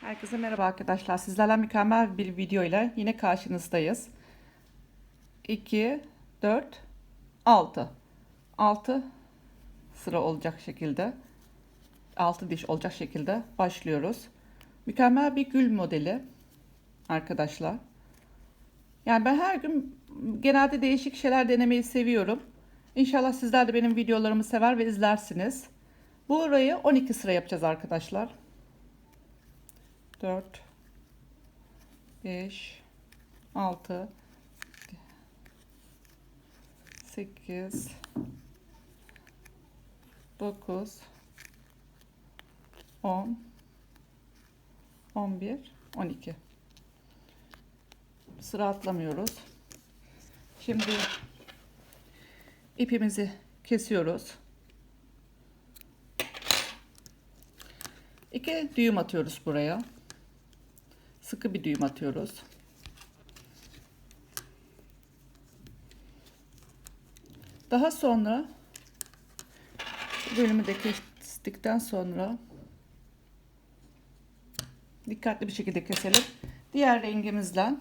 Herkese merhaba arkadaşlar. Sizlerle mükemmel bir video ile yine karşınızdayız. 2, 4, 6. 6 sıra olacak şekilde, 6 diş olacak şekilde başlıyoruz. Mükemmel bir gül modeli arkadaşlar. Yani ben her gün genelde değişik şeyler denemeyi seviyorum. İnşallah sizler de benim videolarımı sever ve izlersiniz. Bu orayı 12 sıra yapacağız arkadaşlar. 4 5 6 8 9 10 11 12 sıra atlamıyoruz. Şimdi ipimizi kesiyoruz. İki düğüm atıyoruz buraya. Sıkı bir düğüm atıyoruz. Daha sonra bu bölümü de kestikten sonra dikkatli bir şekilde keselim. Diğer rengimizle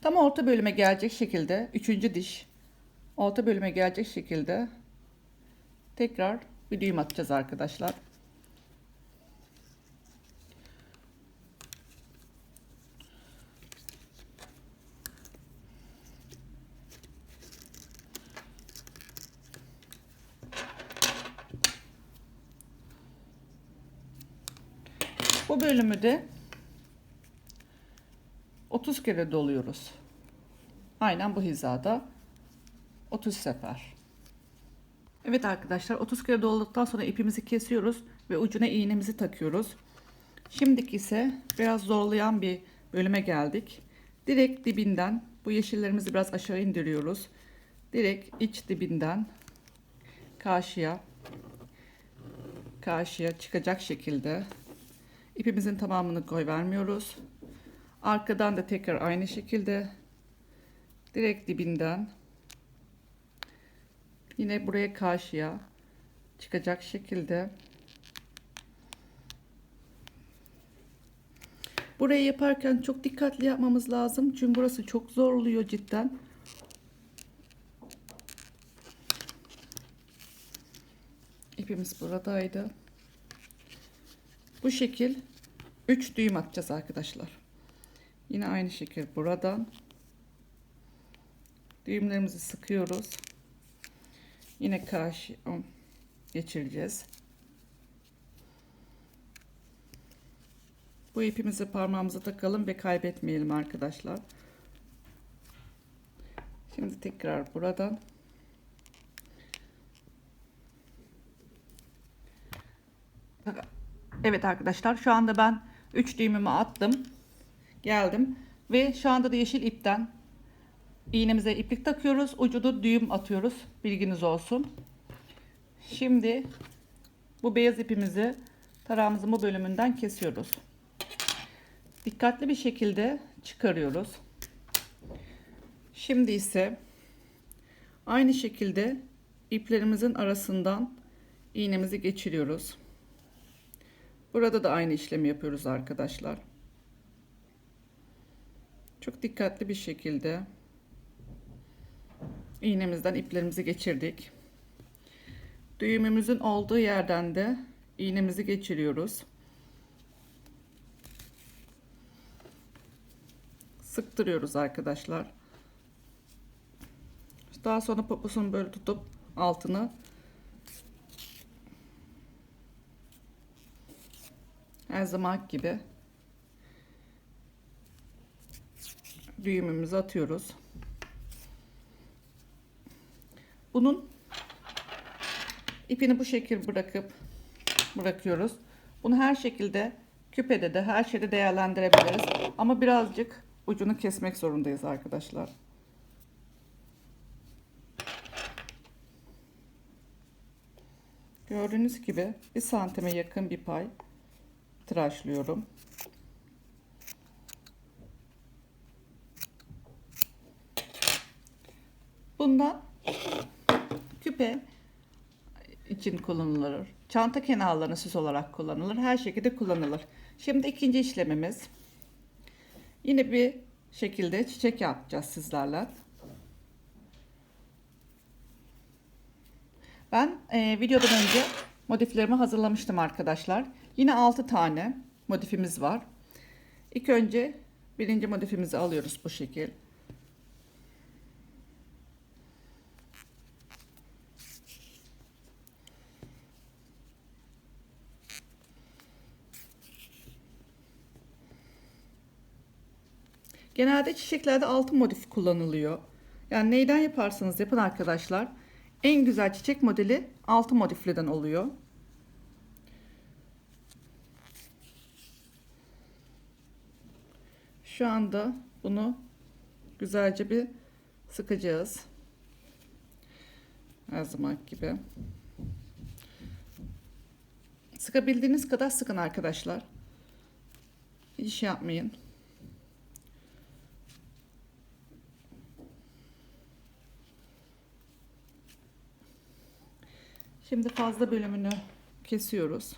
tam orta bölüme gelecek şekilde üçüncü diş orta bölüme gelecek şekilde tekrar bir düğüm atacağız arkadaşlar. Bu bölümü de 30 kere doluyoruz. Aynen bu hizada 30 sefer. Evet arkadaşlar 30 kere dolduktan sonra ipimizi kesiyoruz ve ucuna iğnemizi takıyoruz. Şimdiki ise biraz zorlayan bir bölüme geldik. Direkt dibinden bu yeşillerimizi biraz aşağı indiriyoruz. Direkt iç dibinden karşıya karşıya çıkacak şekilde ipimizin tamamını koy vermiyoruz. Arkadan da tekrar aynı şekilde direkt dibinden yine buraya karşıya çıkacak şekilde Burayı yaparken çok dikkatli yapmamız lazım. Çünkü burası çok zorluyor cidden. İpimiz buradaydı. Bu şekil 3 düğüm atacağız arkadaşlar. Yine aynı şekil buradan düğümlerimizi sıkıyoruz. Yine karşı geçireceğiz. Bu ipimizi parmağımıza takalım ve kaybetmeyelim arkadaşlar. Şimdi tekrar buradan Evet arkadaşlar şu anda ben 3 düğümümü attım. Geldim ve şu anda da yeşil ipten iğnemize iplik takıyoruz. Ucunu düğüm atıyoruz. Bilginiz olsun. Şimdi bu beyaz ipimizi tarağımızın bu bölümünden kesiyoruz. Dikkatli bir şekilde çıkarıyoruz. Şimdi ise aynı şekilde iplerimizin arasından iğnemizi geçiriyoruz. Burada da aynı işlemi yapıyoruz arkadaşlar. Çok dikkatli bir şekilde iğnemizden iplerimizi geçirdik. Düğümümüzün olduğu yerden de iğnemizi geçiriyoruz. Sıktırıyoruz arkadaşlar. Daha sonra poposunu böyle tutup altını her zaman gibi düğümümüzü atıyoruz. Bunun ipini bu şekil bırakıp bırakıyoruz. Bunu her şekilde küpede de her şeyde değerlendirebiliriz. Ama birazcık ucunu kesmek zorundayız arkadaşlar. Gördüğünüz gibi bir santime yakın bir pay tıraşlıyorum. Bundan küpe için kullanılır. Çanta kenarlarına süs olarak kullanılır. Her şekilde kullanılır. Şimdi ikinci işlemimiz. Yine bir şekilde çiçek yapacağız sizlerle. Ben e, videodan önce modiflerimi hazırlamıştım arkadaşlar. Yine 6 tane modifimiz var. İlk önce birinci modifimizi alıyoruz bu şekil. Genelde çiçeklerde altın modif kullanılıyor. Yani neyden yaparsanız yapın arkadaşlar. En güzel çiçek modeli altın modifliden oluyor. Şu anda bunu güzelce bir sıkacağız. Her zaman gibi. Sıkabildiğiniz kadar sıkın arkadaşlar. Hiç şey yapmayın. Şimdi fazla bölümünü kesiyoruz.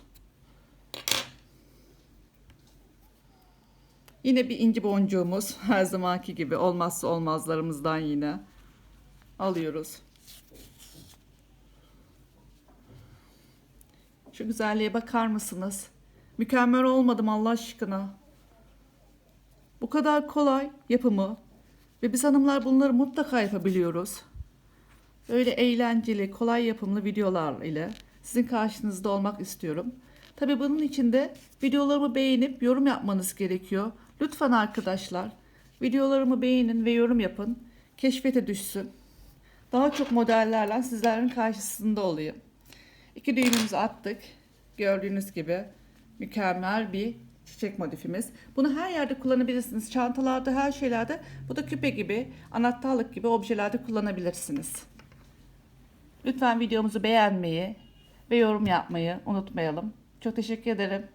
Yine bir inci boncuğumuz her zamanki gibi olmazsa olmazlarımızdan yine alıyoruz. Şu güzelliğe bakar mısınız? Mükemmel olmadım Allah aşkına. Bu kadar kolay yapımı ve biz hanımlar bunları mutlaka yapabiliyoruz. Öyle eğlenceli, kolay yapımlı videolar ile sizin karşınızda olmak istiyorum. Tabii bunun için de videolarımı beğenip yorum yapmanız gerekiyor. Lütfen arkadaşlar videolarımı beğenin ve yorum yapın. Keşfete düşsün. Daha çok modellerle sizlerin karşısında olayım. İki düğümümüzü attık. Gördüğünüz gibi mükemmel bir çiçek modifimiz. Bunu her yerde kullanabilirsiniz. Çantalarda, her şeylerde. Bu da küpe gibi, anahtarlık gibi objelerde kullanabilirsiniz. Lütfen videomuzu beğenmeyi ve yorum yapmayı unutmayalım. Çok teşekkür ederim.